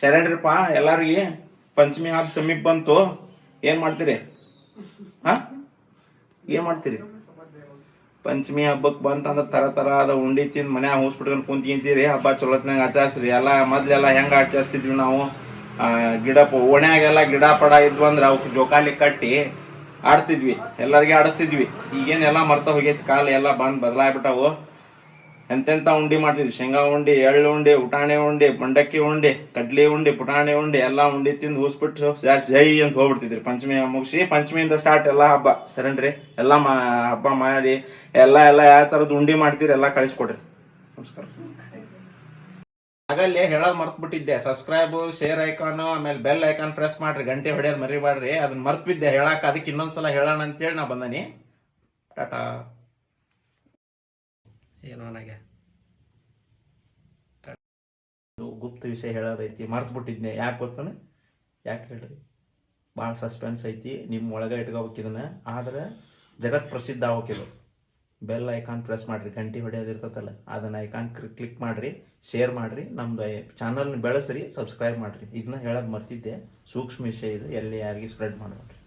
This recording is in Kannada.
ಶರಣ್ರಿಪ್ಪ, ಎಲ್ಲರಿಗೆ ಪಂಚಮಿ ಹಬ್ಬ ಸಮೀಪ ಬಂತು. ಏನು ಮಾಡ್ತೀರಿ? ಹಾ? ಏನು ಮಾಡ್ತೀರಿ? ಪಂಚಮಿ ಹಬ್ಬಕ್ಕೆ ಬಂತಂದ್ರೆ ತರ ತರ ಅದ, ಉಂಡಿ ತಿಂದು ಮನ್ಯಾಗ ಹೂಸ್ಬಿಟ್ಕೊಂಡು ಕುಂತಿಂತೀರಿ ಹಬ್ಬ ಚಲೋತ್ನಾಗ ಆಚರಿಸ್ರಿ. ಎಲ್ಲ ಮೊದ್ಲೆಲ್ಲ ಹೆಂಗೆ ಆಚರಿಸ್ತಿದ್ವಿ ನಾವು? ಗಿಡ ಓಣ್ಯಾಗೆಲ್ಲ ಗಿಡ ಪಡ ಇದ್ವು ಅಂದ್ರೆ ಅವಕ್ಕೆ ಜೋಕಾಲಿ ಕಟ್ಟಿ ಆಡ್ತಿದ್ವಿ. ಎಲ್ಲರಿಗೆ ಆಡಿಸ್ತಿದ್ವಿ. ಈಗೇನೆಲ್ಲ ಮರ್ತ ಹೋಗೈತಿ. ಕಾಲ ಎಲ್ಲ ಬಂದು ಬದಲಾಗ್ಬಿಟ್ಟವು. ಎಂತೆಂತ ಉಂಡಿ ಮಾಡ್ತಿದ್ವಿ ಶೇಂಗಾ ಉಂಡಿ, ಎಳ್ಳು ಉಂಡಿ, ಊಟಾಣೆ ಉಂಡಿ ಮಂಡಕ್ಕಿ ಉಂಡಿ, ಕಡ್ಲಿ ಉಂಡಿ, ಪುಟಾಣಿ ಉಂಡಿ, ಎಲ್ಲ ಉಂಡಿ ತಿಂದು ಹೂಸ್ಬಿಟ್ಟು ಜೈ- ಜೈ ಅಂತ ಹೋಗ್ಬಿಡ್ತಿದ್ರಿ. ಪಂಚಮಿ ಮುಗಿಸಿ, ಪಂಚಮಿಯಿಂದ ಸ್ಟಾರ್ಟ್ ಎಲ್ಲ ಹಬ್ಬ. ಸರಣ್ರಿ ಎಲ್ಲ ಮಾ, ಹಬ್ಬ ಮಾಡಿ, ಎಲ್ಲ ಎಲ್ಲ ಯಾವ ಥರದ್ದು ಉಂಡಿ ಮಾಡ್ತೀರಿ ಎಲ್ಲ ಕಳಿಸ್ಕೊಡ್ರಿ. ನಮಸ್ಕಾರ. ಆಗಲ್ಲೇ ಹೇಳೋದು ಮರ್ತು ಬಿಟ್ಟಿದ್ದೆ ಸಬ್ಸ್ಕ್ರೈಬ್ ಶೇರ್ ಐಕಾನ್ ಆಮೇಲೆ ಬೆಲ್ ಐಕಾನ್ ಪ್ರೆಸ್ ಮಾಡ್ರಿ. ಗಂಟೆ ಹೊಡೆಯೋದು ಮರಿಬೇಡ್ರಿ ಅದನ್ನ ಮರ್ತ್ ಬಿದ್ದೆ ಹೇಳಕ್ ಅದಕ್ಕೆ ಇನ್ನೊಂದ್ಸಲ ಹೇಳೋಣ ಅಂತೇಳಿ ನಾ ಬಂದನಿ. ಟಾಟಾ. ಏನು ನನಗೆ? ಗುಪ್ತ ವಿಷಯ ಹೇಳೋದೈತಿ ಮರ್ತು ಬಿಟ್ಟಿದ್ನೆ. ಯಾಕೆ ಗೊತ್ತಾನೆ? ಯಾಕೆ ಹೇಳ್ರಿ? ಭಾಳ ಸಸ್ಪೆನ್ಸ್ ಐತಿ. ನಿಮ್ಮ ಒಳಗೆ ಇಟ್ಕೋಬೇಕು ಇದನ್ನ. ಆದ್ರೆ ಜಗತ್ ಪ್ರಸಿದ್ಧ ಆಗೋಕಿದು ಬೆಲ್ ಐಕಾನ್ ಪ್ರೆಸ್ ಮಾಡಿರಿ. ಗಂಟೆ ಹೊಡೆಯೋದಿರ್ತದಲ್ಲ ಅದನ್ನ ಐಕಾನ್ ಕ್ಲಿಕ್ ಮಾಡಿರಿ. ಶೇರ್ ಮಾಡಿರಿ. ನಮ್ಮದು ಚಾನಲ್ನ ಬೆಳೆಸ್ರಿ. ಸಬ್ಸ್ಕ್ರೈಬ್ ಮಾಡಿರಿ. ಇದನ್ನ ಹೇಳೋದು ಮರ್ತಿದ್ದೆ. ಸೂಕ್ಷ್ಮ ವಿಷಯ ಇದು. ಎಲ್ಲಿ ಯಾರಿಗೆ ಸ್ಪ್ರೆಡ್ ಮಾಡಬೇಡ್ರಿ.